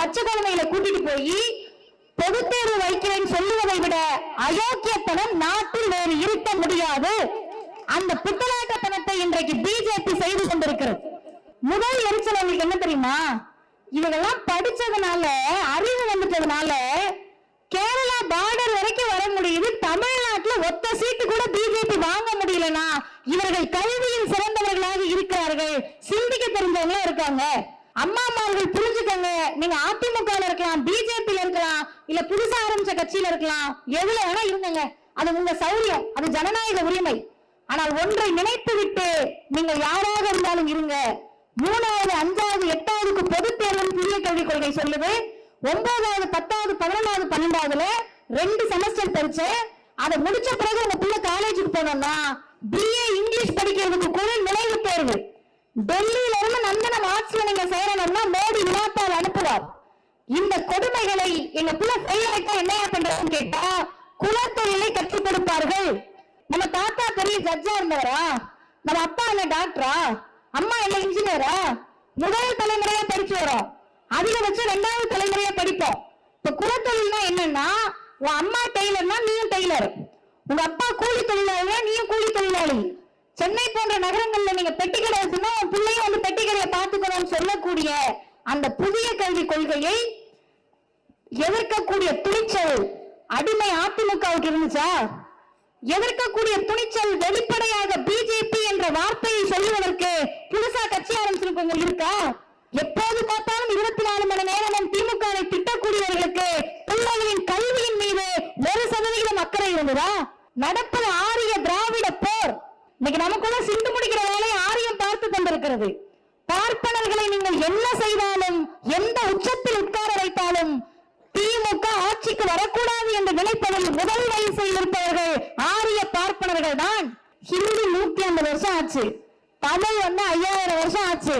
பச்சை குழந்தைகளை கூட்டிட்டு போய் பொதுத்தேர்வு வைக்கிறேன் வைக்கிறேன்னு சொல்லுவதை விட அயோக்கியத்தனம் நாட்டில் வேறு இருக்க முடியாது. அந்த புத்தலாட்டத்தனத்தை இன்றைக்கு பிஜேபி செய்து கொண்டிருக்கிறது. முதல் எரிச்சல் உங்களுக்கு என்ன தெரியுமா? இவங்கெல்லாம் படிச்சதுனால அறிவு வந்துட்டதுனால கேரளா பார்டர் வரைக்கும் வர முடியுது. தமிழ்நாட்டுல ஒத்த சீட்டு கூட பிஜேபி வாங்க முடியலனா இவர்கள் கல்வியில் சிறந்தவர்களாக இருக்கிறார்கள். சிந்திக்க தெரிஞ்சவங்களா இருக்காங்க. அம்மா அம்மார்கள் புரிஞ்சுக்கங்க. நீங்க அதிமுக இருக்கலாம் பிஜேபியில இருக்கலாம் இல்ல புதுசா ஆரம்பிச்ச கட்சியில இருக்கலாம் எவ்வளவு வேணா இருந்தங்க அது உங்க சௌரியம் அது ஜனநாயக உரிமை. ஆனால் ஒன்றை நினைத்து விட்டு நீங்க யாராக இருந்தாலும் இருங்க. மூணாவது அஞ்சாவது எட்டாவதுக்கு பொது தேர்வு புதிய கல்விக் கொள்கை சொல்லுது. ஒன்பதாவது பத்தாவது பதினொன்றாவது பன்னெண்டாவதுல ரெண்டு செமஸ்டர் பரிச்சு அதை முடிச்ச பிறகு உங்க பிள்ளை காலேஜுக்கு போனோம்னா பிஏ இங்கிலீஷ் படிக்கிறதுக்கு கூட டெல்லியில இருந்து நந்தனம் ஆர்ட்ஸ்ல நீங்க சேரணும்னா மோடி விழாத்தால் அனுப்புவார். இந்த கொடுமைகளை எங்க பிள்ளை செய்ய வைக்க என்னையா பண்றதுன்னு கேட்டா குலத்தொழிலை கற்றுக் கொடுப்பார்கள். நம்ம தாத்தா பெரிய ஜட்ஜா இருந்தவரா? நம்ம அப்பா என்ன டாக்டரா அம்மா என்ன இன்ஜினியரா முதல் தலைமுறையா படிச்சு வரோம் அதிகபட்சம் ரெண்டாவது தலைமுறையா படிப்போம். இப்ப குலத்தொழில்னா என்னன்னா உன் அம்மா டெய்லர்னா நீயும் டெய்லர் உங்க அப்பா கூலி தொழிலாளினா நீயும் கூலி தொழிலாளி. சென்னை போன்ற நகரங்கள்ல நீங்க பெட்டி கடை வச்சுன்னா பிள்ளையும் வந்து பெட்டி கடையை பார்த்துக்கணும்னு சொல்லக்கூடிய அந்த புதிய கல்விக் கொள்கையை எதிர்க்கக்கூடிய துணிச்சல் அடிமை அதிமுகவுக்கு இருந்துச்சா? எதிர்க்கக்கூடிய துணிச்சல் வெளிப்படையாக பிஜேபி என்ற வார்த்தையை சொல்லுவதற்கு புதுசா கட்சி ஆரம்பிச்சிருக்கவங்க இருக்கா? எப்போது பார்த்தாலும் இருபத்தி நாலு மணி நேரமும் திமுகவை திட்டக்கூடியவர்களுக்கு பிள்ளைகளின் கல்வியின் மீது ஒரு சதவிகிதம் அக்கறை இருந்ததா? நடப்பது ஆரிய திராவிட இன்னைக்கு நமக்குள்ள சிந்து முடிக்கிற வேலை ஆரியம் பார்த்து கொண்டிருக்கிறது பார்ப்பனர்களை நீங்கள் என்ன செய்தாலும் எந்த உச்சத்தில் உட்கார வைத்தாலும் திமுக ஆட்சிக்கு வரக்கூடாது என்று நினைப்பதில் முதல் வயசில் இருப்பவர்கள் ஆரிய பார்ப்பனர்கள் தான். ஹிந்தி நூத்தி ஐம்பது வருஷம் ஆச்சு. தமிழ் வந்து ஐயாயிரம் வருஷம் ஆச்சு.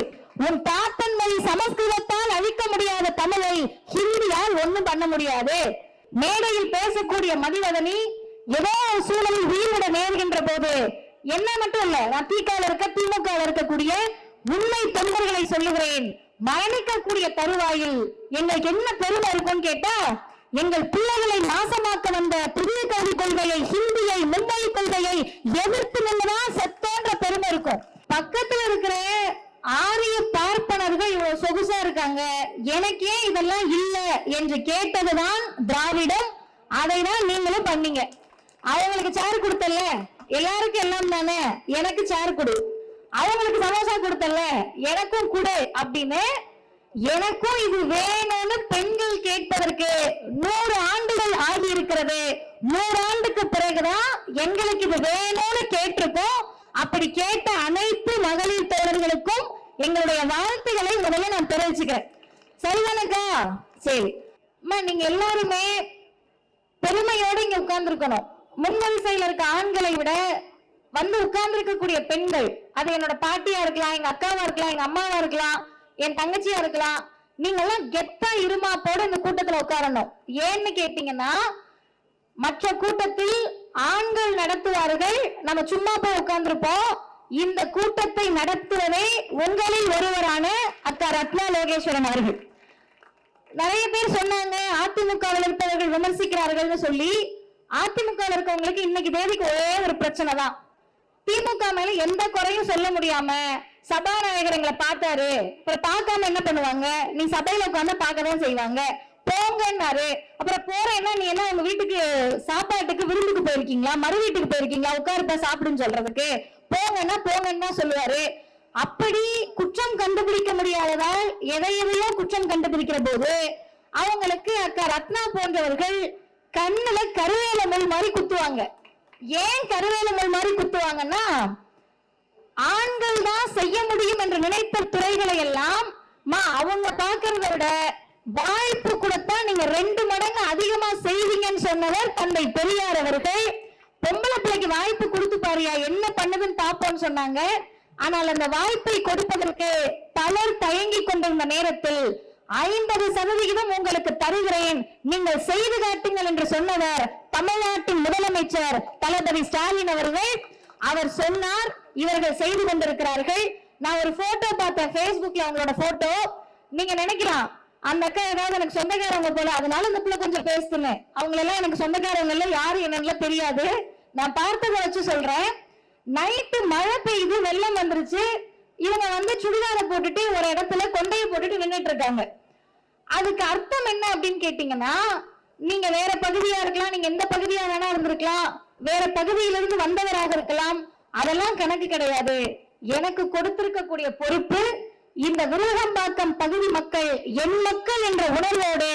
உன் தாத்தன் மொழி சமஸ்கிருதத்தால் அழிக்க முடியாத தமிழை ஹிந்தியால் ஒண்ணும் பண்ண முடியாது. மேடையில் பேசக்கூடிய மதிவதனி ஏதோ ஒரு சூழலில் உயிரிட நேர்கின்ற போது என்ன மட்டும் இல்ல நான் திகால இருக்க திமுக இருக்கக்கூடிய உண்மை தொண்டர்களை சொல்லுகிறேன். மரணிக்கக்கூடிய தருவாயில் எங்களுக்கு என்ன பெருமை இருக்கும்னு கேட்டா எங்கள் பிள்ளைகளை நாசமாக்க வந்த புதிய கல்விக் கொள்கையை ஹிந்தியை மும்பை கொள்கையை எதிர்த்து நின்றுதான் செத்தோன்ற பெருமை இருக்கும். பக்கத்துல இருக்கிற ஆரிய பார்ப்பனர்கள் இவ்வளவு சொகுசா இருக்காங்க. எனக்கே இதெல்லாம் இல்ல என்று கேட்டதுதான் திராவிடம். அதை தான் நீங்களும் பண்ணீங்க. அவங்களுக்கு சேர் கொடுத்தல எல்லாருக்கும் எல்லாம் தானே? எனக்கு சேர் கொடு. அவங்களுக்கு சமோசா கொடுத்தல எனக்கும் கொடு அப்படின்னு எனக்கும் இது வேணும்னு பெண்கள் கேட்பதற்கு நூறு ஆண்டுகள் ஆகி இருக்கிறது நூறு ஆண்டுக்கு பிறகுதான் எங்களுக்கு இது வேணும்னு கேட்டிருக்கோம். அப்படி கேட்ட அனைத்து மகளிர் தோழர்களுக்கும் எங்களுடைய வாழ்த்துக்களை முதல்ல நான் தெரிவிச்சுக்கிறேன். சரிதானக்கா சரி. அம்மா நீங்க எல்லாருமே பெருமையோடு இங்க உட்கார்ந்துருக்கணும். முன்வரிசையில இருக்க ஆண்களை விட வந்து உட்கார்ந்து இருக்கக்கூடிய பெண்கள் அது என்னோட பாட்டியா இருக்கலாம் எங்க அக்காவா இருக்கலாம் எங்க அம்மாவா இருக்கலாம் என் தங்கச்சியா இருக்கலாம் நீங்க எல்லாம் கெத்தா இருமாப்போட இந்த கூட்டத்துல உட்காரணும். ஏன்னு கேட்டீங்கன்னா மற்ற கூட்டத்தில் ஆண்கள் நடத்துவார்கள் நம்ம சும்மா போய் உட்கார்ந்துருப்போம். இந்த கூட்டத்தை நடத்துவதே உங்களில் ஒருவரான அக்கா ரத்னா லோகேஸ்வரன் அவர்கள். நிறைய பேர் சொன்னாங்க அதிமுகவில் இருப்பவர்கள் விமர்சிக்கிறார்கள்னு சொல்லி அதிமுக இருக்கவங்களுக்கு இன்னைக்கு தேதிக்கு ஒரே ஒரு பிரச்சனை தான். திமுக மேல எந்த குறையும் சொல்ல முடியாம சபாநாயகர் எங்களை பார்த்தாரு. அப்புறம் பார்க்காம என்ன பண்ணுவாங்க? நீ சபையில உட்காந்து பார்க்கதான் செய்வாங்க. போங்கன்னாரு. அப்புறம் போறேன்னா நீ என்ன உங்க வீட்டுக்கு சாப்பாட்டுக்கு விருந்துக்கு போயிருக்கீங்களா? மறு வீட்டுக்கு போயிருக்கீங்களா? உட்காருப்பா சாப்பிடுன்னு சொல்றதுக்கு. போங்கன்னா போங்கன்னா சொல்லுவாரு. அப்படி குற்றம் கண்டுபிடிக்க முடியாததால் எதை எதையோ குற்றம் கண்டுபிடிக்கிற போது அவங்களுக்கு அக்கா ரத்னா போன்றவர்கள் கண்ணுல கருவேல முள் மாதிரி குத்துவாங்க. ஏன் கருவேல முள் மாதிரி குத்துவாங்கன்னா ஆண்கள் தான் செய்ய முடியும் என்று நினைத்த துறைகளை எல்லாம் மா அவங்க பாக்குறத விட வாய்ப்பு கொடுத்தா நீங்க ரெண்டு மடங்கு அதிகமா செய்வீங்கன்னு சொன்னவர் தந்தை பெரியார் அவர்கள். பொம்பளை பிள்ளைக்கு வாய்ப்பு கொடுத்து பாருயா என்ன பண்ணுதுன்னு பாப்போம்னு சொன்னாங்க. ஆனால் அந்த வாய்ப்பை கொடுப்பதற்கு பலர் தயங்கிக் கொண்டிருந்த நேரத்தில் ஐம்பது சதவிகிதம் உங்களுக்கு தருகிறேன். நீங்கள் செய்து காட்டுங்கள் என்று சொன்னவர் தமிழ்நாட்டின் முதலமைச்சர் தளபதி ஸ்டாலின் அவர்கள். அவர் சொன்னார் இவர்கள் செய்து கொண்டிருக்கிறார்கள். நான் ஒரு போட்டோ பார்த்தேன் பேஸ்புக்ல அவங்களோட போட்டோ நீங்க நினைக்கலாம் அந்த அக்கா ஏதாவது எனக்கு சொந்தக்காரவங்க போல அதனால இந்த பிள்ளை கொஞ்சம் பேசுனேன் அவங்களெல்லாம் எனக்கு சொந்தக்காரவங்க எல்லாம் யாரு என்னன்னு தெரியாது. நான் பார்த்ததை வச்சு சொல்றேன். நைட்டு மழை பெய்யுது வெள்ளம் வந்துருச்சு. இவங்க வந்து சுடிதாரை போட்டுட்டு ஒரு இடத்துல கொண்டையை போட்டுட்டு நின்றுட்டு இருக்காங்க. அதுக்கு அர்த்தம் என்ன அப்படின்னு கேட்டீங்கன்னா நீங்க வேற பகுதியா இருக்கலாம் நீங்க எந்த பகுதியா வேணா இருந்திருக்கலாம். வேற பகுதியிலிருந்து வந்தவராக இருக்கலாம். அதெல்லாம் கணக்கு கிடையாது. எனக்கு கொடுத்திருக்கக்கூடிய பொறுப்பு இந்த விருகம்பாக்கம் பகுதி மக்கள் என் மக்கள் என்ற உணர்வோடு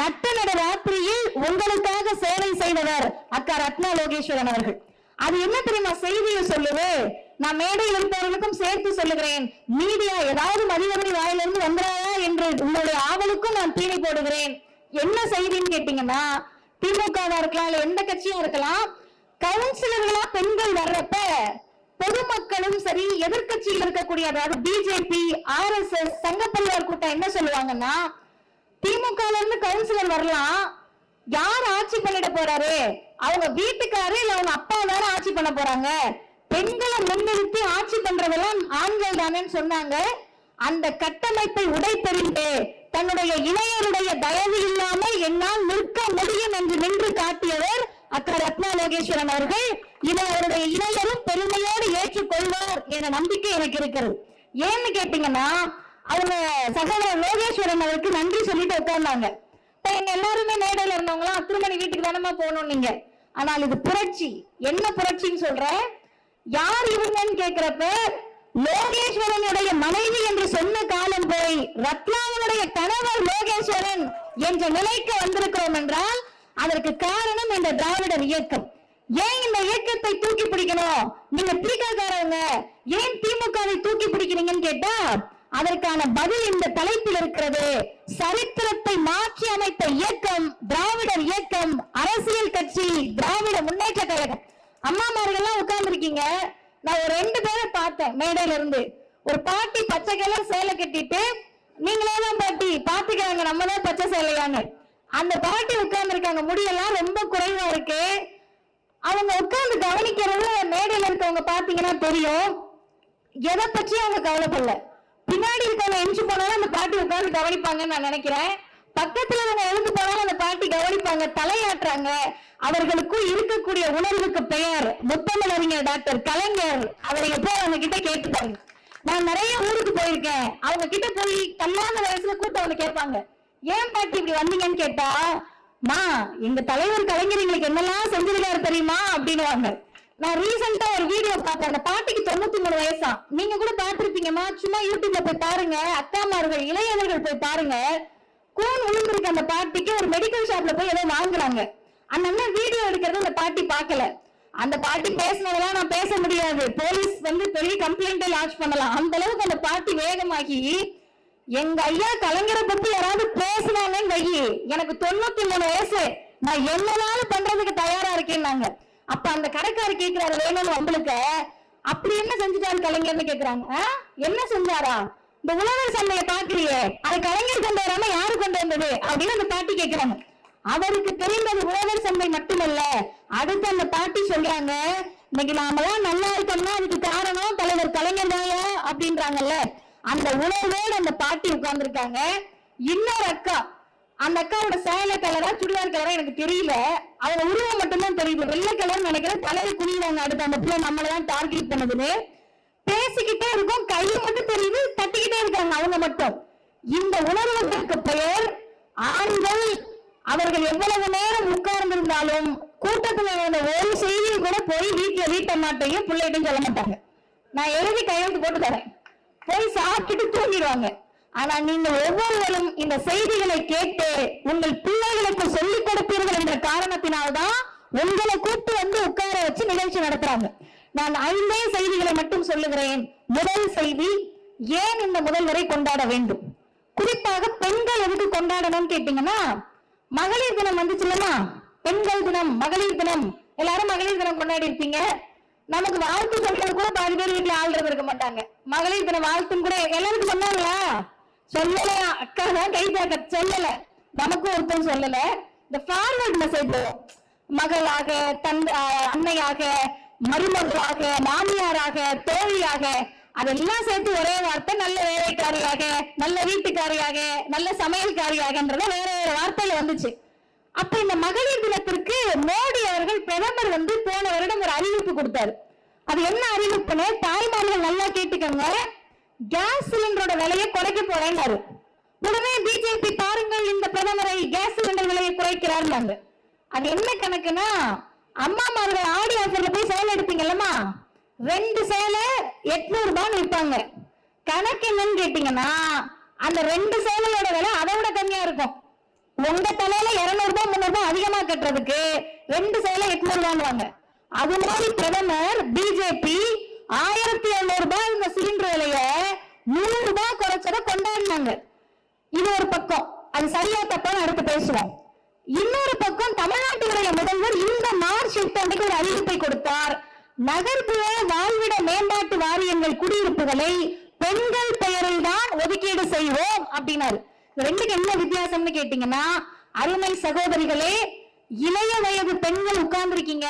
நட்ட நட ராத்திரியில் உங்களுக்காக சேவை செய்தவர் அக்கா ரத்னா லோகேஸ்வரன் அவர்கள். அது என்ன தெரியுமா? செய்தியை சொல்லுது. நான் மேடையில் இருப்பவர்களுக்கும் சேர்த்து சொல்லுகிறேன். மீடியா ஏதாவது மதிவதனி வாயிலிருந்து வந்துடாதா என்று உங்களுடைய ஆவலுக்கும் நான் தீனி போடுகிறேன். என்ன செய்தின்னு கேட்டீங்கன்னா திமுகவா இருக்கலாம் இல்ல எந்த கட்சியும் இருக்கலாம் கவுன்சிலர்களா பெண்கள் வர்றப்ப பொதுமக்களும் சரி எதிர்க்கட்சியில் இருக்கக்கூடிய அதாவது பிஜேபி ஆர் எஸ் எஸ் சங்கப்பள்ளியார் கூட்டம் என்ன சொல்லுவாங்கன்னா திமுக இருந்து கவுன்சிலர் வரலாம். யார் ஆட்சி பண்ணிட போறாரு? அவங்க வீட்டுக்காரு இல்ல அவங்க அப்பா வேற ஆட்சி பண்ண போறாங்க? பெண்களை முன்னிறுத்தி ஆட்சி பண்றதெல்லாம் ஆண்கள் தானேன்னு சொன்னாங்க. அந்த கட்டமைப்பை உடைத்தெறிந்து தன்னுடைய இளையருடைய தயவு இல்லாமல் என்னால் நிற்க முடியும் என்று நின்று காட்டியவர் அக்கா ரத்னா லோகேஸ்வரன் அவர்கள். இதை அவருடைய இளையரும் பெருமையோடு ஏற்றுக்கொள்வார் என நம்பிக்கை எனக்கு இருக்கிறது. ஏன்னு கேட்டீங்கன்னா அவங்க சகோதரர் லோகேஸ்வரன் அவருக்கு நன்றி சொல்லிட்டு உட்கார்ந்தாங்க. இப்ப எங்க எல்லாருமே மேடையில இருந்தவங்களாம் திருமணி வீட்டுக்கு தானமா போகணும் நீங்க. ஆனால் இது புரட்சி. என்ன புரட்சின்னு சொல்றேன்? யார் இவங்கன்னு கேக்குறப்ப லோகேஸ்வரனுடைய மனைவி என்று சொன்ன காலம் போய் ரத்னாவனுடைய கணவர் லோகேஸ்வரன் என்ற நிலைக்கு வந்திருக்கிறோம் என்றால் அதற்கு காரணம் இந்த திராவிடர் இயக்கம். ஏன் இந்த இயக்கத்தை தூக்கி பிடிக்கணும்? நீங்க திகாரங்க ஏன் திமுகவை தூக்கி பிடிக்கிறீங்கன்னு கேட்டா அதற்கான பதில் இந்த தலைப்பில் இருக்கிறது. சரித்திரத்தை மாற்றி அமைத்த இயக்கம் திராவிடர் இயக்கம் அரசியல் கட்சி திராவிட முன்னேற்ற கழகம். அம்மாமார்கள்லாம் உட்கார்ந்துருக்கீங்க. நான் ஒரு ரெண்டு பேரை பார்த்தேன் மேடையில இருந்து ஒரு பாட்டி பச்சை கலர் சேலை கட்டிட்டு நீங்களே தான் பாட்டி பாத்துக்கிறாங்க நம்ம தான் பச்சை சேலையான்னு. அந்த பாட்டி உட்கார்ந்து இருக்காங்க முடியெல்லாம் ரொம்ப குறைவா இருக்கு. அவங்க உட்கார்ந்து கவனிக்கிறதுல மேடையில இருக்கவங்க பாத்தீங்கன்னா தெரியும். எதை பற்றி அவங்க கவலைப்படல. பின்னாடி இருக்கவங்க எஞ்சி போனாலும் அந்த பாட்டி உட்கார்ந்து கவனிப்பாங்கன்னு நான் நினைக்கிறேன். பக்கத்துல அவங்க எழுந்து போனாலும் அந்த பாட்டி கவனிப்பாங்க தலையாட்டுறாங்க. அவர்களுக்கும் இருக்கக்கூடிய உணர்வுக்கு பெயர். முத்தமிழ் அறிஞர் டாக்டர் கலைஞர். அவரை எப்போ அவங்க கிட்ட கேட்டுப்பாங்க நான் நிறைய ஊருக்கு போயிருக்கேன். அவங்க கிட்ட போய் கல்யாண வயசுல கூட்டம் வந்து கேட்பாங்க. ஏன் பாட்டி இப்படி வந்தீங்கன்னு கேட்டா மா எங்க தலைவர் கலைஞர் எங்களுக்கு என்னெல்லாம் செஞ்சிருக்காரு தெரியுமா? அப்படின்னுவாங்க. நான் ரீசெண்டா ஒரு வீடியோ பார்த்தேன். அந்த பாட்டிக்கு தொண்ணூத்தி மூணு வயசா. நீங்க கூட பார்த்திருப்பீங்கம்மா. சும்மா யூடியூப்ல போய் பாருங்க. அக்காமார்கள் இளையவர்கள் போய் பாருங்க. கூன் விழுந்திருக்க அந்த பாட்டிக்கு. ஒரு மெடிக்கல் ஷாப்ல போய் ஏதோ வாங்குறாங்க. அந்த அண்ணன் வீடியோ எடுக்கிறது அந்த பாட்டி பார்க்கல. அந்த பாட்டி பேசினதெல்லாம் நான் பேச முடியாது. போலீஸ் வந்து பெரிய கம்ப்ளைண்டே லான்ச் பண்ணலாம். அந்த அளவுக்கு அந்த பாட்டி வேகமாகி எங்க ஐயா கலைஞரை பத்தி யாராவது பேசினாங்கன்னு வையி எனக்கு தொண்ணூத்தி மூணு வயசு. நான் என்னனாலும் பண்றதுக்கு தயாரா இருக்கேன்னாங்க. அப்ப அந்த கடைக்காரர் கேட்கிறாரு வேணும்னு உங்களுக்கு? அப்படி என்ன செஞ்சுட்டாரு கலைஞர்னு கேக்குறாங்க. "ஆ? என்ன செஞ்சாரா? இந்த உழவர் சந்தையை பாக்குறியே அது கலைஞர் கொண்டு வராம யாரு கொண்டு வந்தது? அப்படின்னு அந்த பாட்டி கேக்குறாங்க. அவருக்கு தெரிந்தது உழவர் சந்தை மட்டுமல்ல. அடுத்து அந்த பாட்டி சொல்றாங்க இன்னைக்கு நாமெல்லாம் நல்லா இருக்கோம்னா அதுக்கு காரணம் தலைவர் கலைஞர் தாயா அப்படின்றாங்கல்ல. அந்த உணவோடு அந்த பாட்டி உட்கார்ந்துருக்காங்க. இன்னொரு அக்கா அந்த அக்காவோட சேலை கலரா சுடிதார் கலரா எனக்கு தெரியல. அவங்க உருவம் மட்டும்தான் தெரியுது. வெள்ளை கலர் நினைக்கிறேன். தலையை குனிவாங்க அடுத்து அந்த பிள்ளை நம்மளதான் டார்கெட் பண்ணுதுன்னு. பேசிக்கிட்டே இருக்கும் கை மட்டும் தெரியுது தட்டிக்கிட்டே இருக்காங்க அவங்க மட்டும். இந்த உணர்வுகளுக்கு பெயர் ஆண்கள். அவர்கள் எவ்வளவு நேரம் உட்கார்ந்திருந்தாலும் கூட்டத்தில் இருந்த ஒரு செய்தியும் கூட போய் வீட்டுல வீட்ட மாட்டையும் பிள்ளைகிட்டையும் சொல்ல மாட்டாங்க. நான் எழுதி கையெழுத்து போட்டு தரேன். போய் சாப்பிட்டுட்டு தூங்கிடுவாங்க. ஆனா நீங்க ஒவ்வொருவரும் இந்த செய்திகளை கேட்டு உங்கள் பிள்ளைகளுக்கு சொல்லிக் கொடுப்பீர்கள் என்ற காரணத்தினால்தான் உங்களை கூப்பிட்டு வந்து உட்கார வச்சு நிகழ்ச்சி நடத்துறாங்க. நான் ஐந்தே செய்திகளை மட்டும் சொல்லுகிறேன். முதல் செய்தி ஏன் இந்த முதல்வரை கொண்டாட வேண்டும்? குறிப்பாக பெண்கள் எதுக்கு கொண்டாடணும்னு கேட்டீங்கன்னா மகளிர் தினம் வந்துச்சுல்லமா பெண்கள் தினம் மகளிர் தினம். எல்லாரும் மகளிர் தினம் கொண்டாடி இருப்பீங்க. நமக்கு வாழ்த்து சொல்றது கூட பாதி பேர் வீட்டுல ஆள்றது இருக்க மாட்டாங்க. மகளிர் தின வாழ்த்தும் கூட எல்லாருக்கும் சொன்னாங்களா? சொல்லலையா? அக்கா தான் கை தாக்க சொல்லல. நமக்கும் ஒருத்தரும் சொல்லல. இந்த ஃபார்வர்ட் மெசேஜ் மகளாக தந்தை அன்னையாக மருமகளாக மாமியாராக தோழியாக அதெல்லாம் சேர்த்து ஒரே வார்த்தை நல்ல வேலைக்காரியாக நல்ல வீட்டுக்காரியாக நல்ல சமையல்காரியாகன்றத வேற வேற வார்த்தையில வந்துச்சு. அப்ப இந்த மகளிர் தினத்திற்கு மோடி அவர்கள் பிரதமர் வந்து போன வருடம் ஒரு அறிவிப்பு கொடுத்தாரு. அது என்ன அறிவிப்புன்னு தாய்மார்கள் நல்லா கேட்டுக்கோங்க. கேஸ் சிலிண்டரோட விலையை குறைக்க போறேன்னாரு. உடனே பிஜேபி பாருங்கள் இந்த பிரதமரை கேஸ் சிலிண்டர் விலையை குறைக்கிறார் அது என்ன கணக்குன்னா அம்மா அம்மாமார்கள் ஆடி ஆஃபர்ல போய் சேலை எடுப்பீங்கல்லம்மா ரெண்டு சேலை எட்நூறு ரூபான்னு விற்பாங்க கணக்கு என்னன்னு கேட்டீங்கன்னா அந்த ரெண்டு சேலையோட விலை அதை விட கம்மியா இருக்கும். உங்க தலையில இருநூறு ரூபாய் முந்நூறு ரூபாய் அதிகமா கட்டுறதுக்கு ரெண்டு சேலை எட்நூறு ரூபான்னு அது மாதிரி பிரதமர் பிஜேபி ஆயிரத்தி எழுநூறு ரூபாய் இருந்த சிலிண்டர் விலைய நூறு ரூபாய் குறைச்சத கொண்டாடினாங்க. இது ஒரு பக்கம். அது சரியா தப்பான்னு அடுத்து பேசுவோம். இன்னொரு பக்கம் தமிழ்நாட்டினுடைய முதல்வர் இந்த மார்ச் எட்டு அன்றைக்கு ஒரு அறிவிப்பை கொடுத்தார். நகர்ப்புற வாழ்விட மேம்பாட்டு வாரியங்கள் குடியிருப்புகளை பெண்கள் பெயரில் தான் ஒதுக்கீடு செய்வோம் அப்படின்னாரு. ரெண்டுக்கு என்ன வித்தியாசம்னு கேட்டீங்கன்னா அருமை சகோதரிகளே இளைய வயது பெண்கள் உட்கார்ந்துருக்கீங்க.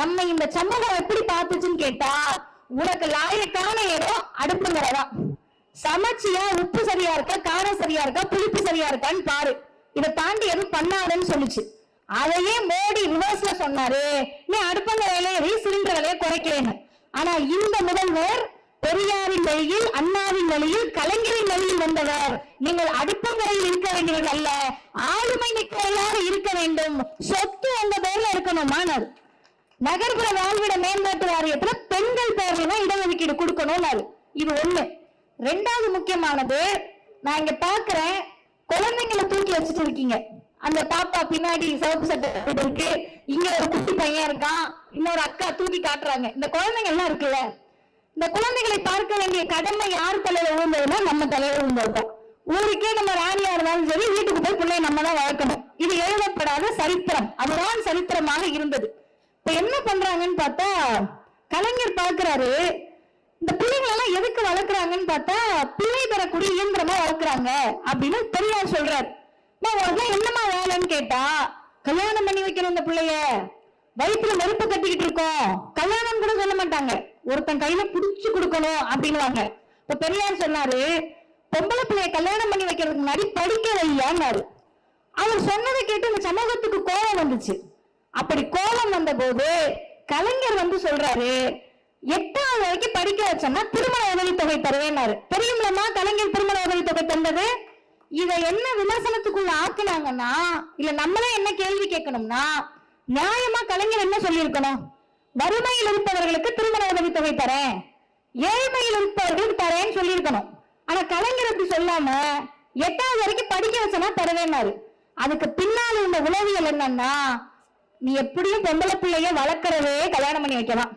நம்ம இந்த சமூகம் எப்படி பார்த்துச்சுன்னு கேட்டா உனக்கு லாயக்கான இடம் அடுப்புங்கிறதா சமைச்சியா உப்பு சரியா இருக்கா காரம் சரியா இருக்கா புளிப்பு சரியா இருக்கான்னு பாரு. இதை தாண்டி எதுவும் பண்ணாதுன்னு சொல்லிச்சு. அதையே மோடி ரிவர்ஸ்ல சொன்னாரு. நீ அடுப்பங்க விலையை எரி சிலிண்டர் விலையை குறைக்கலன்னு. ஆனா இந்த முதல்வர் பெரியாரின் வழியில் அண்ணாவின் வழியில் கலைஞரின் வழியில் வந்தவர். நீங்கள் அடுப்பங்கரையில் இருக்க வேண்டியவர்கள் அல்ல. ஆளுமை மிக்கவர்களாக இருக்க வேண்டும். சொத்து உங்க பேர்ல இருக்கணும் மாணவர். நகர்ப்புற வாழ்விட மேம்பாட்டு வாரியத்துல பெண்கள் பேர்ல தான் இடஒதுக்கீடு கொடுக்கணும்னாரு. இது ஒண்ணு. ரெண்டாவது முக்கியமானது நான் இங்க பாக்குறேன் குழந்தைங்களை தூக்கி வச்சுட்டு இருக்கீங்க. அந்த பாப்பா பின்னாடி சிவப்பு சட்டை இருக்கு. இங்க ஒரு குட்டி பையன் இருக்கான். இன்னொரு அக்கா தூக்கி காட்டுறாங்க. இந்த குழந்தைங்க எல்லாம் இருக்குல்ல? இந்த குழந்தைகளை பார்க்க வேண்டிய கடமை யார் தலையில விழுந்ததுன்னா நம்ம தலையில விழுந்திருக்கோம். ஊருக்கே நம்ம ராணியா இருந்தாலும் சரி வீட்டுக்கு போய் பிள்ளைய நம்ம தான் வளர்க்கணும். இது எழுதப்படாத சரித்திரம். அதுதான் சரித்திரமாக இருந்தது. இப்ப என்ன பண்றாங்கன்னு பார்த்தா கலைஞர் பாக்குறாரு இந்த பிள்ளைங்களை எல்லாம் எதுக்கு வளர்க்குறாங்கன்னு பார்த்தா பிள்ளை பெறக்கூடிய இயந்திரமா வளர்க்குறாங்க அப்படின்னு பெரியார் சொல்றாரு. நான் உடனே என்னமா வேலைன்னு கேட்டா கல்யாணம் பண்ணி வைக்கணும் இந்த பிள்ளைய. வயிற்றுல நெருப்பு கட்டிக்கிட்டு இருக்கோம். கல்யாணம் கூட சொல்ல மாட்டாங்க. ஒருத்தன் கையில புடிச்சு கொடுக்கணும் அப்படின்னுவாங்க. இப்ப பெரியார் சொன்னாரு பொம்பளை பிள்ளைய கல்யாணம் பண்ணி வைக்கிறதுக்கு முன்னாடி படிக்க வையான்னாரு. அவர் சொன்னதை கேட்டு இந்த சமூகத்துக்கு கோபம் வந்துச்சு. அப்படி கோபம் வந்த போது கலைஞர் வந்து சொல்றாரு எட்டாவது வரைக்கும் படிக்க வச்சோம்னா திருமண உதவித்தொகை தொகை தருவேன்னாரு. தெரியுங்களா கலைஞர் திருமண உதவித்தொகை தொகை தந்தது. இதை என்ன விமர்சனத்துக்குள்ள ஆக்குனாங்கன்னா இல்ல நம்மளே என்ன கேள்வி கேட்கணும்னா நியாயமா கலைஞர் என்ன சொல்லியிருக்கணும்? வறுமையில் இருப்பவர்களுக்கு திருமண உதவித்தொகை தொகை தரேன். ஏழ்மையில் இருப்பவர்களுக்கு தரேன்னு சொல்லியிருக்கணும். ஆனா கலைஞர் அப்படி சொல்லாம எட்டாவது வரைக்கும் படிக்க வச்சனா தருவேன்னாரு. அதுக்கு பின்னால் உள்ள உளவியல் என்னன்னா நீ எப்படியும் பொம்பளை பிள்ளைய வளர்க்கறதே கல்யாணம் பண்ணி வைக்கலாம்.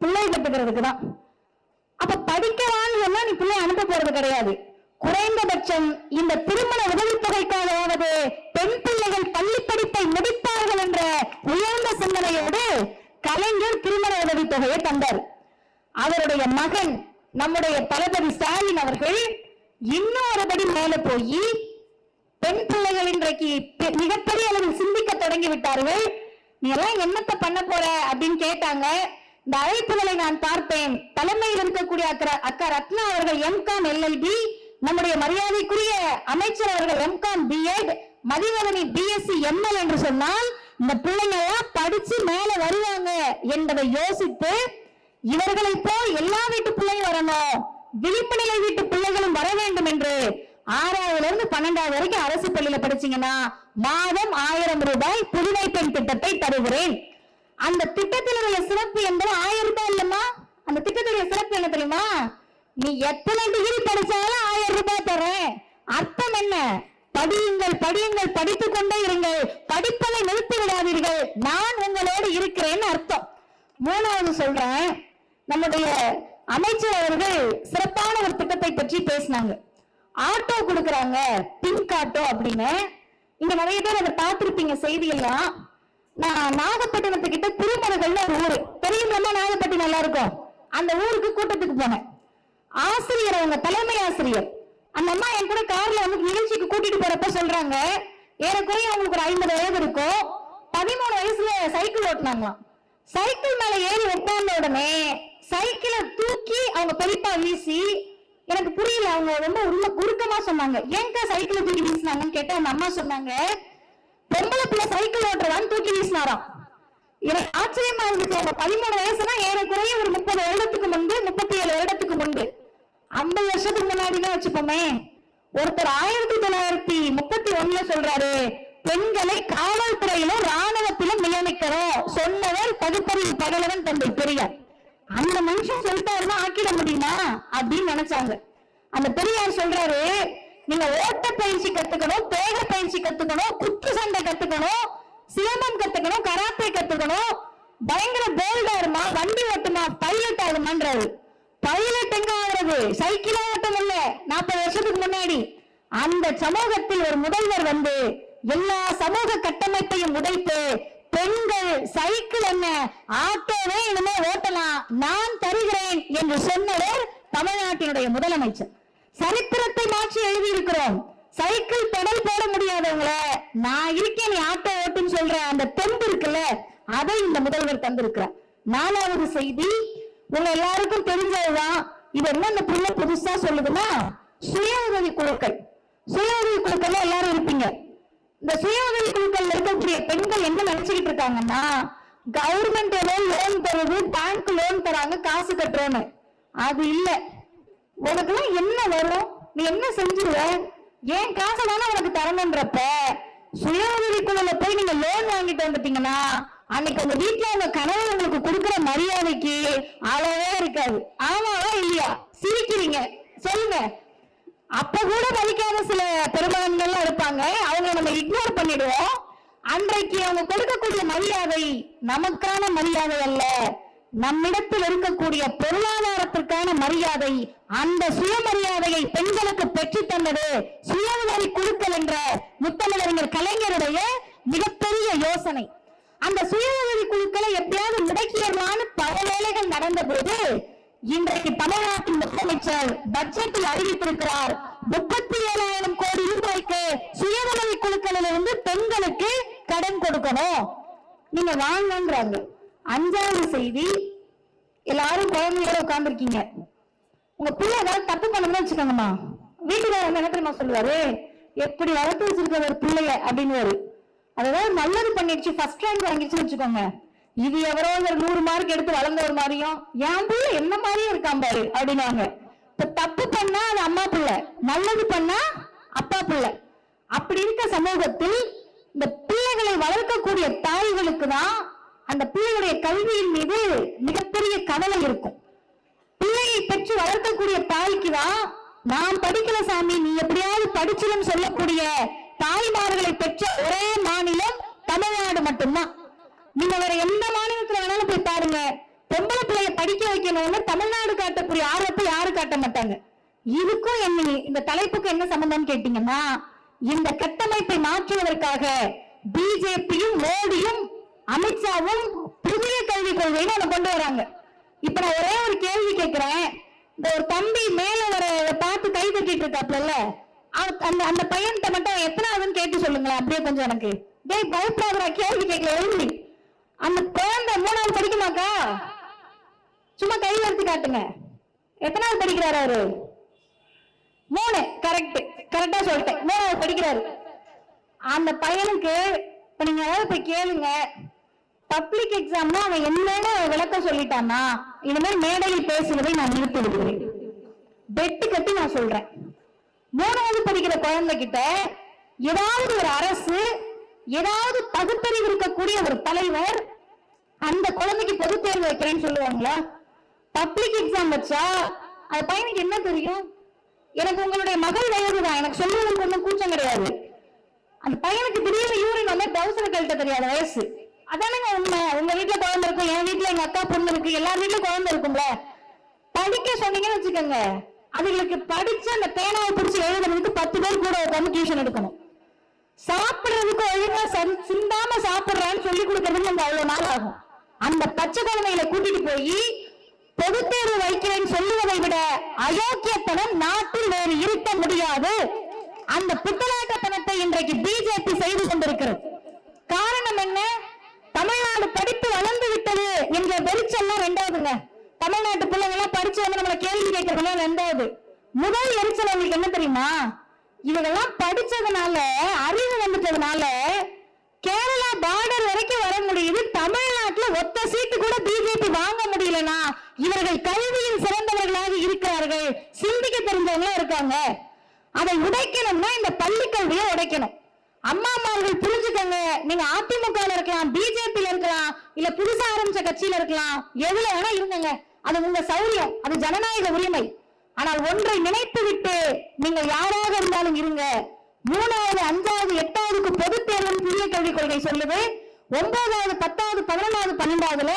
பிள்ளை கட்டுக்கிறதுக்கு தான் அப்ப படிக்கலான்னு சொன்னா நீ பிள்ளை அனுப்ப போறது கிடையாது. குறைந்தபட்சம் இந்த திருமண உதவித்தொகைக்காகவாவது பெண் பிள்ளைகள் பள்ளி படிப்பை முடிப்பார்கள் என்ற உயர்ந்த சிந்தனையோடு கலைஞர் திருமண உதவித்தொகையை தந்தார். அவருடைய மகன் நம்முடைய தளபதி ஸ்டாலின் அவர்கள் இன்னும் மேல போய் பெண் பிள்ளைகள் இன்றைக்கு பெ- மிகப்பெரிய அளவில் சிந்திக்க தொடங்கி விட்டார்கள். நீ எல்லாம் என்னத்தை பண்ண போற அப்படின்னு கேட்டாங்க. இந்த அழைப்புகளை நான் பார்த்தேன் தலைமையில் இருக்கக்கூடிய அக்கா அக்கா ரத்னா அவர்கள் எம்காம் எல்எல்பி நம்முடைய மரியாதைக்குரிய அமைச்சர் அவர்கள் M Com B Ed Mathivathani B Sc ML என்று சொன்னால் இந்த பிள்ளைங்க எல்லாம் படிச்சு மேல வருவாங்க என்பதை யோசித்து இவர்களை போல் எல்லா வீட்டு பிள்ளையும் வரணும். விளிம்பு நிலை வீட்டு பிள்ளைகளும் வர வேண்டும் என்று ஆறாவதுல இருந்து பன்னெண்டாவது வரைக்கும் அரசு பள்ளியில படிச்சீங்கன்னா மாதம் ஆயிரம் ரூபாய் புதுமை பெண் திட்டத்தை தருகிறேன். அந்த திட்டத்தினுடைய சிறப்பு என்பது ஆயிரம் ரூபாய் இல்லம்மா. அந்த திட்டத்துடைய சிறப்பு என்ன தெரியுமா? நீ எத்தனை டிகிரி படிச்சாலும் ஆயிரம் ரூபாய் தரேன் அர்த்தம் என்ன? படியுங்கள் படியுங்கள் படித்துக் கொண்டே இருங்கள். படிப்பதை நிறுத்தி விடாதீர்கள். நான் உங்களோடு இருக்கிறேன்னு அர்த்தம். மூணாவது சொல்றேன். நம்முடைய அமைச்சர் அவர்கள் சிறப்பான ஒரு திட்டத்தை பற்றி பேசினாங்க. ஆட்டோ கொடுக்கறாங்க. பிங்க் ஆட்டோ அப்படின்னு. இங்க நிறைய பேர் அதை பார்த்திருப்பீங்க செய்தியெல்லாம். நான் நாகப்பட்டினத்துக்கிட்ட திருமருகல்னு ஒரு ஊரு. தெரியுமா நாகப்பட்டினம் நல்லா இருக்கும்? அந்த ஊருக்கு கூட்டத்துக்கு போனேன். ஆசிரியர் அவங்க தலைமை ஆசிரியர். அந்த அம்மா என் கூட கார்ல வந்து நிகழ்ச்சிக்கு கூட்டிட்டு போறப்ப சொல்றாங்க ஏறக்குறைய அவங்களுக்கு ஒரு ஐம்பது வயது இருக்கும். பதிமூணு வயசுல சைக்கிள் ஓட்டினாங்களாம். சைக்கிள் மேல ஏறி உட்கார்ந்த உடனே சைக்கிளை தூக்கி அவங்க பெரியப்பா வீசி எனக்கு புரியல அவங்க ரொம்ப உள்ள குறுக்கமா சொன்னாங்க. ஏங்க சைக்கிளை தூக்கி வீசினாங்கன்னு கேட்டு அந்த அம்மா சொன்னாங்க பொம்பளை பிள்ளை சைக்கிள் ஓட்டுறதான்னு தூக்கி வீசினாராம். எனக்கு ஆச்சரியமா இருந்துச்சு. அந்த பதிமூணு வயசுனா ஏறக்குறைய ஒரு முப்பது வருடத்துக்கு முன்பு முப்பத்தி ஏழு வருடத்துக்கு முன்பு. ஐம்பது வருஷத்துக்கு முன்னாடிதான் வச்சுப்போமே ஒருத்தர் ஆயிரத்தி தொள்ளாயிரத்தி முப்பத்தி ஒண்ணுல சொல்றாரு பெண்களை காவல்துறையிலும் ராணுவத்திலும் நியமிக்கிறோம். சொன்னவர் பகுத்தறிவு பகலவன் தந்தை பெரியார். அந்த மனுஷன் சொல்லிட்டாருன்னா ஆக்கிட முடியுமா? அப்படின்னு நினைச்சாங்க. அந்த பெரியார் சொல்றாரு நீங்க ஓட்ட பயிற்சி கத்துக்கணும் தேக பயிற்சி கத்துக்கணும் குத்து சண்டை கத்துக்கணும் சிலம்பம் கத்துக்கணும் கராத்தே கத்துக்கணும். பயங்கர போல்டா இருமா? வண்டி ஓட்டுமா? பைலட் ஆகுமான்றாரு பைலட் எங்க ஆகுறது? சைக்கிளா ஓட்டம் இல்ல நாற்பது வருஷத்துக்கு முன்னாடி. அந்த சமூகத்தில் ஒரு முதல்வர் வந்து எல்லா சமூக கட்டமைப்பையும் உடைத்து பெண்கள் சைக்கிள் என்ன? ஆட்டோவே இனிமே ஓட்டலாம். நான் தருகிறேன் என்று சொன்னவர் தமிழ்நாட்டினுடைய முதலமைச்சர். சரித்திரத்தை மாற்றி எழுதியிருக்கிறோம். சைக்கிள் பெடல் போட முடியாதவங்கள நான் இருக்கேன் நீ ஆட்டோ ஓட்டுன்னு சொல்ற அந்த தெம்பு இருக்குல்ல அதை இந்த முதல்வர் தந்திருக்கிறார். நாலாவது செய்தி உங்க எல்லாருக்கும் தெரிஞ்சதுதான். இது என்ன இந்த புள்ள புதுசா சொல்லுதுன்னா சுய உதவி குழுக்கள். சுய உதவி குழுக்கள் எல்லாரும் இருப்பீங்க. இந்த சுய உதவி குழுக்கள் இருக்கக்கூடிய பெண்கள் என்ன நினைச்சுக்கிட்டு இருக்காங்கன்னா கவர்மெண்ட் ஏதோ லோன் தருது பேங்க் லோன் தராங்க காசு கட்டுறோன்னு. அது இல்லை. உனக்குலாம் என்ன வரும்? நீ என்ன செஞ்சுருவ? ஏன் காசை தானே உனக்கு தரணுன்றப்ப? சுய உதவிக்குழுல போய் நீங்க லோன் வாங்கிட்டு வந்துட்டீங்கன்னா அன்னைக்கு உங்க வீட்டுல உங்க கணவர் உங்களுக்கு கொடுக்குற மரியாதைக்கு அளவே இருக்காது. ஆமாவா இல்லையா? சிரிக்கிறீங்க. சொல்லுங்க. அப்ப கூட மதிக்காத சில பெரும்பான்மைகள் இருப்பாங்க. அவங்க நம்ம இக்னோர் பண்ணிடுவோம். அன்றைக்கு அவங்க கொடுக்கக்கூடிய மரியாதை நமக்கான மரியாதை அல்ல. நம்மிடத்தில் இருக்கக்கூடிய பொருளாதாரத்திற்கான மரியாதை அந்த சுயமரியாதையை பெண்களுக்கு பெற்று தந்தது சுய குழுக்கள் என்ற முத்தமிழறிஞர் கலைஞருடைய மிகப்பெரிய யோசனை. அந்த சுய உதவி குழுக்களை எப்படியாவது முடக்கிடலான்னு பல வேலைகள் நடந்த போது இன்றைக்கு தமிழ்நாட்டின் முதலமைச்சர் பட்ஜெட்டில் அறிவித்திருக்கிறார் முப்பத்தி ஏழாயிரம் கோடி ரூபாய்க்கு சுய உதவி குழுக்களிலிருந்து பெண்களுக்கு கடன் கொடுக்கணும். நீங்க வாங்கன்றாங்க அஞ்சாவது செய்தி. எல்லாரும் குழந்தையோட உட்கார்ந்துருக்கீங்க. உங்க பிள்ளை ஏதாவது தப்பு பண்ணணும்னு வச்சுக்கோங்கம்மா. வீட்டுக்காரர் வந்து என்ன தெரியுமா சொல்லுவாரு? எப்படி வளர்த்து வச்சிருக்க ஒரு பிள்ளைய அப்படின்னு அதாவது நல்லது பண்ணிடுச்சு ஃபர்ஸ்ட் ரேங்க் வாங்கிடுச்சுன்னு வச்சுக்கோங்க. இது எவரோ ஒரு நூறு மார்க் எடுத்து வளர்ந்த ஒரு மாதிரியும் என் பிள்ளை என்ன மாதிரியும் இருக்கான் பாரு அப்படின்னாங்க இப்ப தப்பு பண்ணா அது அம்மா பிள்ளை நல்லது பண்ணா அப்பா பிள்ளை. அப்படி இருக்க சமூகத்தில் இந்த பிள்ளைகளை வளர்க்கக்கூடிய தாய்களுக்கு தான் அந்த பிள்ளையுடைய கல்வியின் மீது மிகப்பெரிய கவலை இருக்கும். பிள்ளையை பெற்று வளர்க்கக்கூடிய தாய்க்கு தான் நான் படிக்கல சாமி நீ எப்படியாவது படிச்சிடும் சொல்லக்கூடிய தாய்மார்களை பெற்ற ஒரே மாநிலம் தமிழ்நாடு மட்டும்தான். நீங்க வேற எந்த மாநிலத்துல வேணாலும் போய் பாருங்க. பொம்பளை பிள்ளைய படிக்க வைக்கணும்னு தமிழ்நாடு காட்டக்கூடிய ஆர்வத்தை யாரும் காட்ட மாட்டாங்க. இதுக்கும் என்ன இந்த தலைப்புக்கு என்ன சம்பந்தம் கேட்டீங்கன்னா இந்த கட்டமைப்பை மாற்றுவதற்காக பிஜேபியும் மோடியும் அமித்ஷாவும் புதிய கல்விக் கொள்கைன்னு ஒண்ணு கொண்டு வராங்க. இப்ப நான் ஒரே ஒரு கேள்வி கேட்கிறேன் இந்த ஒரு தம்பி மேல வர பார்த்து கை தட்டிட்டு இருக்காப்ல அந்த அந்த பையன்கிட்ட மட்டும் எத்தனாவதுன்னு கேட்டு சொல்லுங்களேன். அப்படியே கொஞ்சம் எனக்கு. டேய் பயப்படாதடா கேள்வி கேட்கல எழுதி. அந்த குழந்தை மூணாவது படிக்குமாக்கா? சும்மா கை எடுத்து காட்டுங்க. எத்தனாவது படிக்கிறாரு அவரு? மூணு. கரெக்ட் கரெக்டா சொல்லிட்டேன். மூணாவது படிக்கிறாரு. அந்த பையனுக்கு இப்ப நீங்க ஏதாவது போய் கேளுங்க. பப்ளிக் எக்ஸாம்ல அவன் என்னன்னு விளக்கம் சொல்லிட்டானா இனிமேல் மேடையில் பேசுவதை நான் நிறுத்தி விடுகிறேன். பெட்டு கட்டி நான் சொல்றேன். மூணாவது படிக்கிற குழந்தைகிட்ட ஏதாவது ஒரு அரசு ஏதாவது பகுத்தறிவு இருக்கக்கூடிய ஒரு தலைவர் அந்த குழந்தைக்கு பொது தேர்வு வைக்கிறேன்னு சொல்லுவாங்களா? பப்ளிக் எக்ஸாம் வச்சா அந்த பையனுக்கு என்ன தெரியும்? எனக்கு உங்களுடைய மகள் வயதுதான் எனக்கு சொல்லுவதற்கு ஒன்றும் கூச்சம் கிடையாது. அந்த பையனுக்கு திடீர்னு யூரின் வந்து டவுசர் கழட்ட தெரியாத வயசு. அதானங்க உண்மை. உங்க வீட்டுல குழந்தை இருக்கும் என் வீட்டுல எங்க அக்கா பொண்ணு இருக்கு எல்லார் வீட்லயும் குழந்தை இருக்கும்ல. படிக்க சொன்னீங்கன்னு வச்சுக்கோங்க. அதுங்களுக்கு படிச்சு அந்த பேனாவை பிடிச்சி எழுதுறதுக்கு பத்து பேர் கூட உட்காந்து டியூஷன் எடுக்கணும். சாப்பிடுறதுக்கு ஒழுங்கா சிந்தாம சாப்பிடுறான்னு சொல்லி கொடுக்கறதுக்கு நம்ம அவ்வளவு நாள் ஆகும். அந்த பச்சை குழந்தைகளை கூட்டிட்டு போய் பொதுத்தேர்வு வைக்கிறேன்னு சொல்லுவதை விட அயோக்கியத்தனம் நாட்டில் வேறு இருக்க முடியாது. அந்த புத்தலாட்டத்தனத்தை இன்றைக்கு பிஜேபி செய்து கொண்டிருக்கிறது. காரணம் என்ன? தமிழ்நாடு படிப்பு வளர்ந்து விட்டது என்ற வெறிச்சல்லாம் ரெண்டாவதுங்க. தமிழ்நாட்டு எந்திரிச்சு வந்து நம்மள கேள்வி கேட்கறதுல ரெண்டாவது. முதல் எரிச்சல் உங்களுக்கு என்ன தெரியுமா? இவங்கெல்லாம் படிச்சதுனால அறிவு வந்துட்டதுனால கேரளா பார்டர் வரைக்கும் வர முடியுது. தமிழ்நாட்டுல ஒத்த சீட்டு கூட பிஜேபி வாங்க முடியலனா இவர்கள் கல்வியில் சிறந்தவர்களாக இருக்கிறார்கள். சிந்திக்க தெரிஞ்சவங்களும் இருக்காங்க. அதை உடைக்கணும்னா இந்த பள்ளி கல்வியை உடைக்கணும். அம்மா அவர்கள் புரிஞ்சுக்கங்க. நீங்க அதிமுக இருக்கலாம் பிஜேபி இருக்கலாம் இல்ல புதுசா ஆரம்பிச்ச கட்சியில இருக்கலாம். எதுல வேணா இருந்தங்க அது உங்க சௌரியம் அது ஜனநாயக உரிமை. ஆனால் ஒன்றை நினைத்து விட்டு நீங்க யாராக இருந்தாலும் இருங்க. மூணாவது அஞ்சாவது எட்டாவதுக்கு பொது தேர்தல் புதிய கல்விக் கொள்கை சொல்லுது. ஒன்பதாவது பத்தாவது பதினொன்றாவது பன்னெண்டாவதுல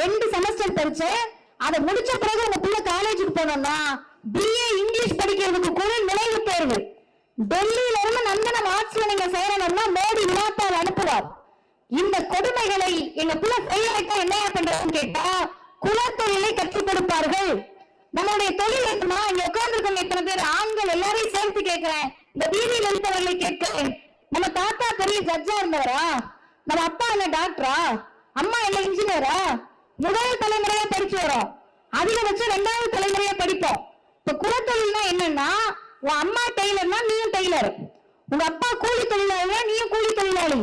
ரெண்டு செமஸ்டர் படிச்சு அதை முடிச்ச பிறகு உங்க பிள்ளை காலேஜுக்கு போனோம்னா பிஏ இங்கிலீஷ் படிக்கிறதுக்கு கூட நுழைவு தேர்வு. டெல்லியில இருந்து நந்தனம் ஆர்ட்ஸ்ல நீங்க சேரணும்னா மோடி விழாத்தால் அனுப்புவார். இந்த கொடுமைகளை எங்க பிள்ளை செய்ய வைக்க என்னையா பண்றதுன்னு கேட்டா குலத்தொழிலை கற்றுக் கொடுப்பார்கள். நம்மளுடைய தொழில் என்னமா இங்க உட்கார்ந்துருக்கவங்க எத்தனை பேர் ஆண்கள் எல்லாரையும் சேர்த்து கேட்கிறேன். இந்த வீதியில் இருப்பவர்களை கேட்கிறேன். நம்ம தாத்தா பெரிய ஜட்ஜா இருந்தவரா? நம்ம அப்பா என்ன டாக்டரா அம்மா என்ன இன்ஜினியரா முதல் தலைமுறையா படிச்சு வரோம் அதிகபட்சம் ரெண்டாவது தலைமுறையா படிப்போம். இப்ப குலத்தொழில்னா என்னன்னா உன் அம்மா டெய்லர்னா நீயும் டெய்லர். உங்க அப்பா கூலி தொழிலாளினா நீயும் கூலி தொழிலாளி.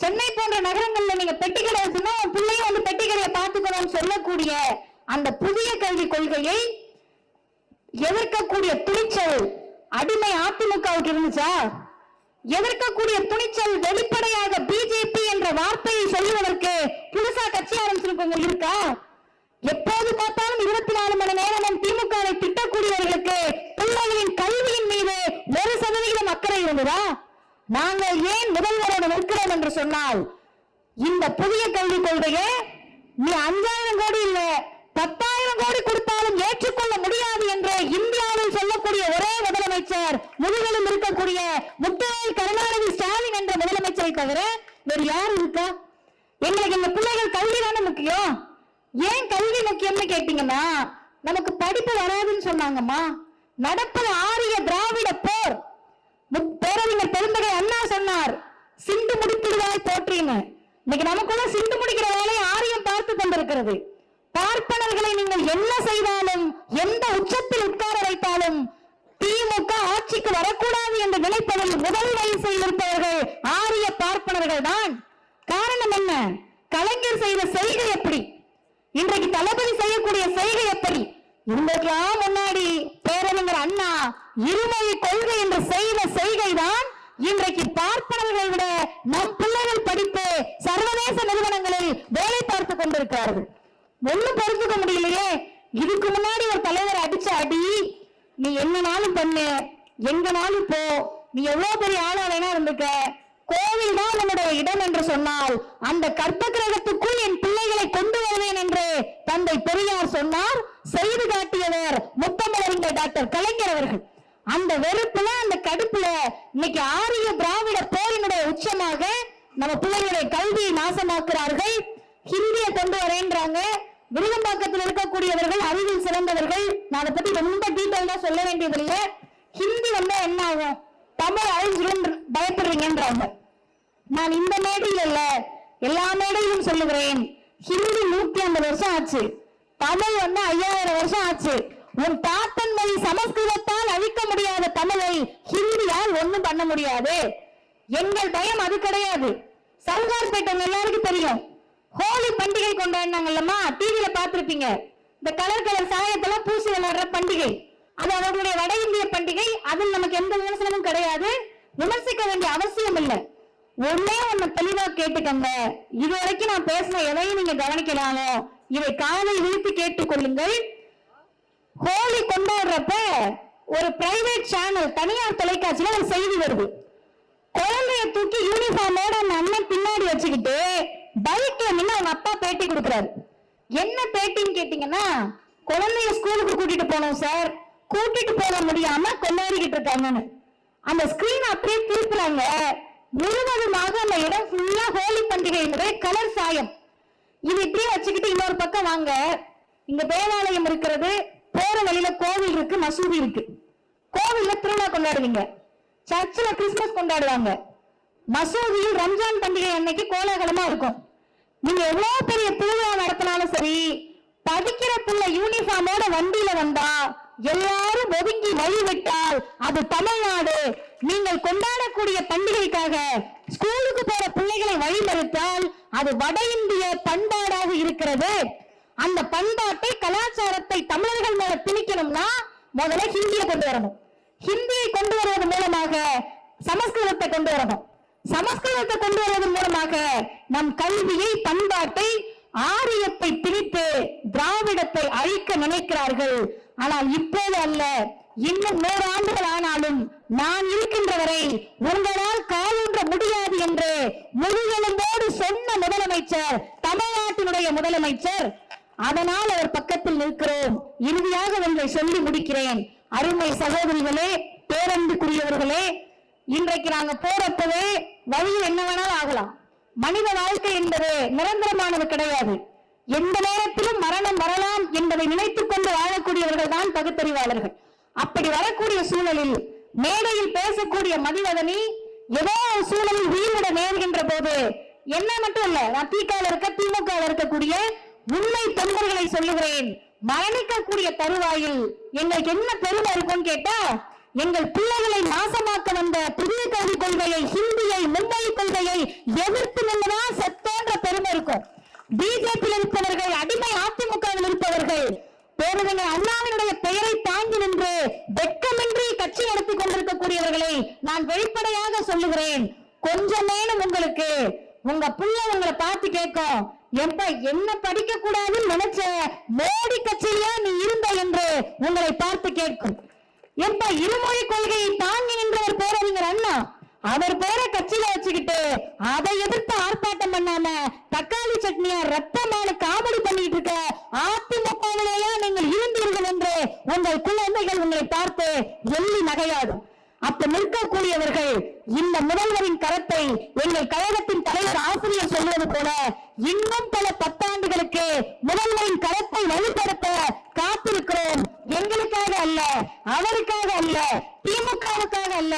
சென்னை போன்ற நகரங்கள்ல நீங்க பெட்டி கடை வச்சுன்னா உன் பிள்ளையும் வந்து பெட்டி கடையை பார்த்துக்கணும்னு சொல்லக்கூடிய அந்த புதிய கல்வி கொள்கையை எதிர்க்கக்கூடிய துணிச்சல் அடிமை அதிமுகவுக்கு இருந்துச்சா? எதிர்க்கக்கூடிய துணிச்சல் வெளிப்படையாக பிஜேபி என்ற வார்த்தையை சொல்லுவதற்கு புதுசா கட்சி ஆரம்பிச்சிருக்கவங்க இருக்கா? எப்போது பார்த்தாலும் இருபத்தி நாலு மணி நேரமும் திமுகவை திட்டக்கூடியவர்கள் பிள்ளைகளின் கல்வியின் மீது ஒரு சதவிகிதம் அக்கறை நாங்கள் ஏன் முதல்வரோடு நிற்கிறோம் என்று சொன்னால் இந்த புதிய கல்விக் கொள்கையை நீ அஞ்சாயிரம் கோடி இல்ல பத்தாயிரம் கோடி கொடுத்தாலும் ஏற்றுக்கொள்ள முடியாது என்று இந்தியாவில் சொல்லக்கூடிய ஒரே முதலமைச்சர் முதுகலும் இருக்கக்கூடிய முத்துவேல் கருணாநிதி ஸ்டாலின் என்ற முதலமைச்சரை தவிர வேறு யார் இருக்கா? எங்களுக்கு இந்த பிள்ளைகள் கல்வி தானே முக்கியம். ஏன் கல்வி முக்கியம்னு கேட்டீங்கன்னா நமக்கு படிப்பு வராதுன்னு சொன்னாங்கம்மா. நடப்பது ஆரிய திராவிட போர் முத்- பேரறிஞர் பெருந்தகை அண்ணா சொன்னார் சிந்து முடித்திடுவாய் போற்றின்னு. இன்னைக்கு நமக்குள்ள சிந்து முடிக்கிற வேலையை ஆரியம் பார்த்து கொண்டிருக்கிறது பார்ப்பனர்களை நீங்கள் என்ன செய்தாலும் எந்த உச்சத்தில் உட்கார வைத்தாலும் திமுக ஆட்சிக்கு வரக்கூடாது என்று நினைப்பதில் முதல் வயசில் இருப்பவர்கள் ஆரிய பார்ப்பனர்கள் தான். காரணம் என்ன? கலைஞர் செய்த செய்கை எப்படி? இன்றைக்கு தளபதி செய்யக்கூடிய செய்கை எப்படி? இவங்களுக்கெல்லாம் முன்னாடி பேரறிஞர் அண்ணா இருமொழி கொள்கை என்று செய்த செய்கை தான் இன்றைக்கு பார்ப்பனர்களை விட நம் பிள்ளைகள் படித்து சர்வதேச நிறுவனங்களில் வேலை பார்த்துக் கொண்டிருக்கிறார்கள். ஒண்ணும் பொறுத்துக்க முடியலையே. இதுக்கு முன்னாடி ஒரு தலைவர் அடிச்ச அடி நீ என்னனாலும் பண்ணு எங்கனாலும் போ நீ எவ்வளவு பெரிய ஆளா வேணா இருந்துக்க. கோவில் தான் உன்னுடைய இடம் என்று சொன்னால் அந்த கற்ப கிரகத்துக்குள் என் பிள்ளைகளை கொண்டு வருவேன் என்று தந்தை பெரியார் சொன்னார் செய்து காட்டியவர் முத்தமிழறிஞர் டாக்டர் கலைஞர் அவர்கள் அந்த வெறுப்புல அந்த கடுப்புல இன்னைக்கு ஆரிய திராவிட போரினுடைய உச்சமாக நம்ம பிள்ளைகளுடைய கல்வியை நாசமாக்குறார்கள். ஹிந்தியை கொண்டு வரேன்றாங்க. விருகம்பாக்கத்தில் இருக்கக்கூடியவர்கள் அறிவில் சிறந்தவர்கள். நான் அதை பத்தி ரொம்ப டீட்டெயிலா சொல்ல வேண்டியதில்லை. ஹிந்தி வந்தா என்ன ஆகும்? தமிழ் அழிஞ்சிடும் பயப்படுறீங்கன்றாங்க நான் இந்த மேடையில் இல்ல எல்லா மேடையிலும் சொல்லுகிறேன். ஹிந்தி நூத்தி ஐம்பது வருஷம் ஆச்சு. தமிழ் வந்து ஐயாயிரம் வருஷம் ஆச்சு. உன் தாத்தன் மொழி சமஸ்கிருதத்தால் அழிக்க முடியாத தமிழை ஹிந்தியால் ஒண்ணும் பண்ண முடியாது. எங்கள் பயம் அது கிடையாது. சர்கார்பேட்டை எல்லாருக்கும் தெரியும். ஹோலி பண்டிகை கொண்டாடினாங்கல்லம்மா டிவியில பாத்திருப்பீங்க இந்த கலர் கலர் சாயத்தெல்லாம் பூசி விளையாடுற பண்டிகை. அது அவர்களுடைய வட இந்திய பண்டிகை. அதில் நமக்கு எந்த விமர்சனமும் கிடையாது. விமர்சிக்க வேண்டிய அவசியம் இல்லை. ஒன்னே ஒண்ணு தெளிவா கேட்டுக்கங்க. இது வரைக்கும் நான் பேசின எதையும் நீங்க கவனிக்கலாமோ இதை காதை விழித்து கேட்டுக்கொள்ளுங்கள். ஹோலி கொண்டாடுறப்ப ஒரு பிரைவேட் சேனல் தனியார் தொலைக்காட்சியில ஒரு செய்தி வருது. குழந்தைய யூனிஃபார்மோட அந்த அண்ணன் பின்னாடி வச்சுக்கிட்டு பைக்ல நின்னு அவங்க அப்பா பேட்டி கொடுக்குறாரு. என்ன பேட்டின்னு கேட்டீங்கன்னா குழந்தைய ஸ்கூலுக்கு கூட்டிட்டு போனோம் சார் கூட்டிட்டு போக முடியாம கொண்டாடிக்கிட்டு இருக்காங்கன்னு அந்த ஸ்கிரீன் அப்படியே திருப்புறாங்க. முழுவதுமாக அந்த இடம் ஃபுல்லா ஹோலி பண்டிகையினுடைய கலர் சாயம். இது இப்படியே வச்சுக்கிட்டு இன்னொரு பக்கம் வாங்க. இங்க தேவாலயம் இருக்கிறது போற வழியில கோவில் இருக்கு மசூதி இருக்கு. கோவில்ல திருவிழா கொண்டாடுவீங்க. சர்ச்சில் கிறிஸ்துமஸ் கொண்டாடுவாங்க. மசூதியில் ரம்ஜான் பண்டிகை அன்னைக்கு கோலாகலமா இருக்கும். நீங்க எவ்வளவு பெரிய திருவிழா நடத்தினாலும் சரி படிக்கிற பிள்ளை யூனிஃபார்மோட வண்டியில வந்தா எல்லாரும் ஒதுங்கி வழிவிட்டால் அது தமிழ்நாடு. நீங்கள் கொண்டாடக்கூடிய பண்டிகைக்காக ஸ்கூலுக்கு போற பிள்ளைகளை வழிமறுத்தால் அது வட இந்திய பண்பாடாக இருக்கிறது. அந்த பண்பாட்டை கலாச்சாரத்தை தமிழர்கள் மேல திணிக்கணும்னா முதல்ல ஹிந்தியை கொண்டு வரணும். ஹிந்தியை கொண்டு வருவதன் மூலமாக சமஸ்கிருதத்தை கொண்டு வரணும். சமஸ்கிருதத்தை கொண்டு வருவதன் மூலமாக நம் கல்வியை பண்பாட்டை ஆரியத்தை பிரித்து திராவிடத்தை அழிக்க நினைக்கிறார்கள். ஆனால் இப்போது அல்ல இன்னும் நூறு ஆண்டுகள் ஆனாலும் நான் இருக்கின்ற வரை உங்களால் காலூன்ற முடியாது என்று முதுகெலும்போடு சொன்ன முதலமைச்சர் தமிழ்நாட்டினுடைய முதலமைச்சர் அதனால் அவர் பக்கத்தில் நிற்கிறோம். இறுதியாக ஒன்றை சொல்லி முடிக்கிறேன். அருமை சகோதரிகளே பேரன்புக்குரியவர்களே இன்றைக்கு நாங்க போறப்பவே வழியில் என்ன வேணாலும் ஆகலாம். மனித வாழ்க்கை என்பது நிரந்தரமானது கிடையாது. எந்த நேரத்திலும் மரணம் வரலாம் என்பதை நினைத்துக் கொண்டு வாழக்கூடியவர்கள் தான் பகுத்தறிவாளர்கள். அப்படி வரக்கூடிய சூழலில் மேடையில் பேசக்கூடிய மதிவதனி ஏதோ ஒரு சூழலில் உயிரிட நேர்கின்ற போது என்ன மட்டும் இல்ல நான் திகால இருக்க திமுக இருக்கக்கூடிய உண்மை தொண்டர்களை சொல்லுகிறேன். மரணிக்கக்கூடிய தருவாயில் எங்களுக்கு என்ன பெருமை இருக்கும்னு கேட்டா எங்கள் பிள்ளைகளை நாசமாக்க வந்த புதிய கல்விக் கொள்கையை ஹிந்தியை மும்மொழி கொள்கையை எதிர்த்து நின்றுதான் செத்தோன்ற பெருமை இருக்கும். பிஜேபியில் இருப்பவர்கள் அடிமை அதிமுகவில் இருப்பவர்கள் பேரறிஞர் அண்ணாவினுடைய பெயரை தாங்கி நின்று வெட்கமின்றி கட்சி நடத்தி கொண்டிருக்கக்கூடியவர்களை நான் வெளிப்படையாக சொல்லுகிறேன். கொஞ்சமேனும் உங்களுக்கு உங்க புள்ள உங்களை பார்த்து கேட்கும். எப்ப என்ன படிக்க கூடாதுன்னு நினைச்ச மோடி கட்சியிலே நீ இருந்த என்று உங்களை பார்த்து கேட்கும். எப்ப இருமொழி கொள்கையை தாங்கி நின்றவர் பேரறிஞர் அண்ணா? அவர் பேரை கட்சியில வச்சுக்கிட்டு அதை எதிர்த்து ஆர்ப்பாட்டம் பண்ணாம தக்காளி சட்னியா ரத்தமான காமெடி பண்ணிட்டு இருக்க அதிமுகவிலேயே நீங்கள் இருந்தீர்கள் என்று உங்கள் குழந்தைகள் உங்களை பார்த்து எள்ளி நகையாடும். அப்ப நிற்கக்கூடியவர்கள் இந்த முதல்வரின் கரத்தை எங்கள் கழகத்தின் தலைவர் ஆசிரியர் சொல்வது போல இன்னும் பல பத்தாண்டுகளுக்கு முதல்வரின் கரத்தை வலுப்படுத்த காத்திருக்கிறோம். எங்களுக்காக அல்ல அவருக்காக அல்ல திமுகவுக்காக அல்ல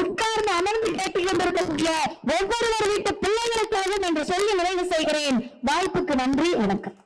உட்கார்ந்து அமர்ந்து கேட்டுக் கொண்டிருக்கக்கூடிய ஒவ்வொருவர் வீட்டு பிள்ளைகளுக்காகவும் என்று சொல்லி நிறைவு செய்கிறேன். வாய்ப்புக்கு நன்றி வணக்கம்.